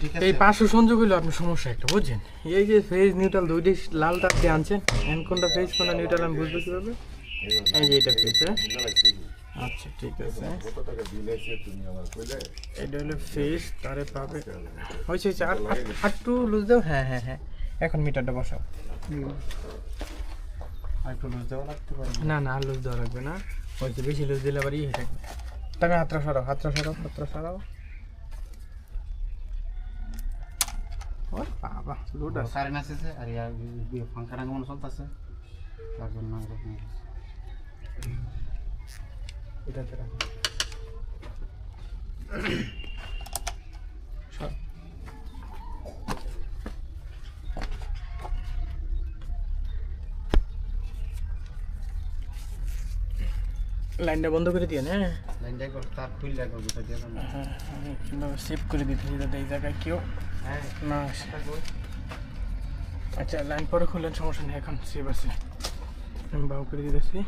ঠিক আছে। এই পাঁচশো সংযোগ হইল আপনার সমস্যা একটা বুঝছেন? এই যে ফেজ নিউট্রাল দুইটি লাল তার দিয়ে আনছেন এন কোনটা ফেজ কোনটা নিউট্রাল আমি বুঝব কীভাবে? এই যে এটা ফেজ হ্যাঁ? আচ্ছা ঠিক আছে। এটা হলো ফেজ তারে পাবে। হয়েছে হয়েছে আর আর লুজ দাও? হ্যাঁ হ্যাঁ হ্যাঁ। এখন মিটারটা বসাও। না না আর লুজ দেওয়া লাগবে না। হয়তো বেশি লুজ দিলে আবার ইয়ে থাকবে। তবে হাতটা সরাও হাতটা সরাও হাতটা সরাও। ওর বাবা লোড আছে কারেন্ট আছে আর ইয়া ফাঙ্কা টাঙ্কা মনে চলতেছে তার জন্য এরকম এটাতে লাইনটা বন্ধ করে দিয়ে হ্যাঁ লাইনটা একবার তার খুললে একবার গোটা দিয়ে দেন। হ্যাঁ সেভ করে দিতে যাতে এই জায়গায় কেউ। হ্যাঁ না আচ্ছা লাইন পরে খুললেন সমস্যা নেই এখন সেভ আছে। আমি বাউ করে দিতেছি।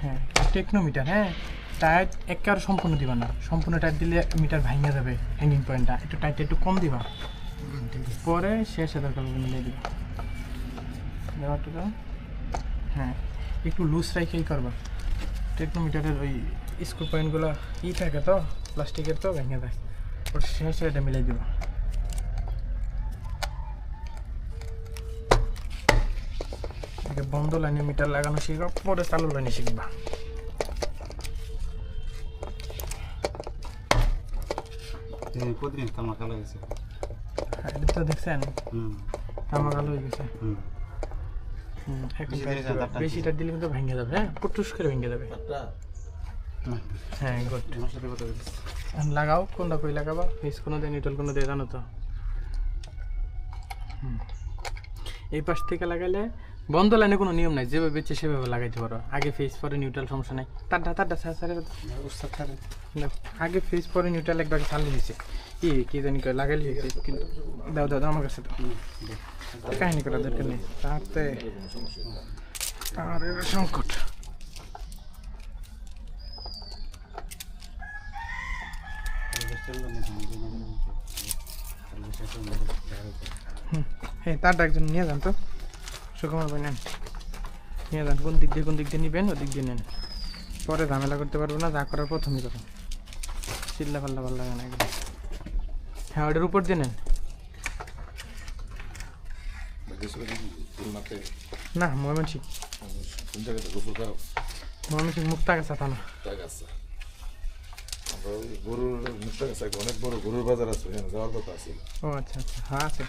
হ্যাঁ টেকনোমিটার হ্যাঁ? টায়ার একেবারে সম্পূর্ণ দিবা না। সম্পূর্ণ টায়ার দিলে মিটার ভাঙে যাবে হ্যাঙ্গিং পয়েন্টটা একটু টাইট একটু কম দিবা। পরে শেষে দরকার হলে মিলিয়ে দিবা। দেওয়াটা দাও। হ্যাঁ একটু লুজ রেখেই করবা। টেকনোমিটারের ওই স্ক্রু পয়েন্টগুলো ই থাকে তো প্লাস্টিকের তো ভেঙে দেয়। ওর শেষে এটা মিলিয়ে দিবা। বন্ধ লাইনে মিটার লাগানো শিখবা পরে চালু লাইনে শিখবা। তিনি প্রতিদিন তামা কালো গেছে হ্যাঁ, এটা তো দেখছেন? হুম। আমার ভালো হয়ে গেছে। হুম হুম, এখন বেশি টাইট দিলে দিবা। তারটা বেশিটা দিলে কিন্তু ভেঙে যাবে হ্যাঁ? পুটুস করে ভেঙে যাবে। হ্যাঁ গুড লাগাও কোনটা কই লাগাবা? ফেস কোনো দিয়ে নিউট্রাল কোনো দিয়ে জানো তো। এই পাশ থেকে লাগাইলে বন্ধ লাইনে কোনো নিয়ম নাই যেভাবে বেচে সেভাবে লাগাইতে পারো। আগে ফেস পরে নিউট্রাল সমস্যা নাই। তারটা তারটা স্যার স্যার আগে ফেস পরে নিউট্রাল একবার চালিয়ে দিছে কি কি জানি লাগাইলে কিন্তু দাও দাও দাও আমার কাছে দাও। কাহিনী করার দরকার নেই তাতে আর সংকট। হ্যাঁ তারটা একজন নিয়ে যান তো। সুকুমার ভাই নেন। নিয়ে যান। কোন দিক দিয়ে, কোন দিক দিয়ে নিবেন, ওদিক দিয়ে নেন। পরে ঝামেলা করতে পারব না, যা করার প্রথমই করুন চিল্লা পাল্লা পাল্লা না হ্যাঁ ওটার উপর দিয়ে নেন। না ময়মনসিং ময়মনসিং মুক্তাগাছা থানা গরুর মুখটা অনেক বড় গরুর বাজার আছে যাওয়ার কথা আছে ও আচ্ছা আচ্ছা হ্যাঁ আছে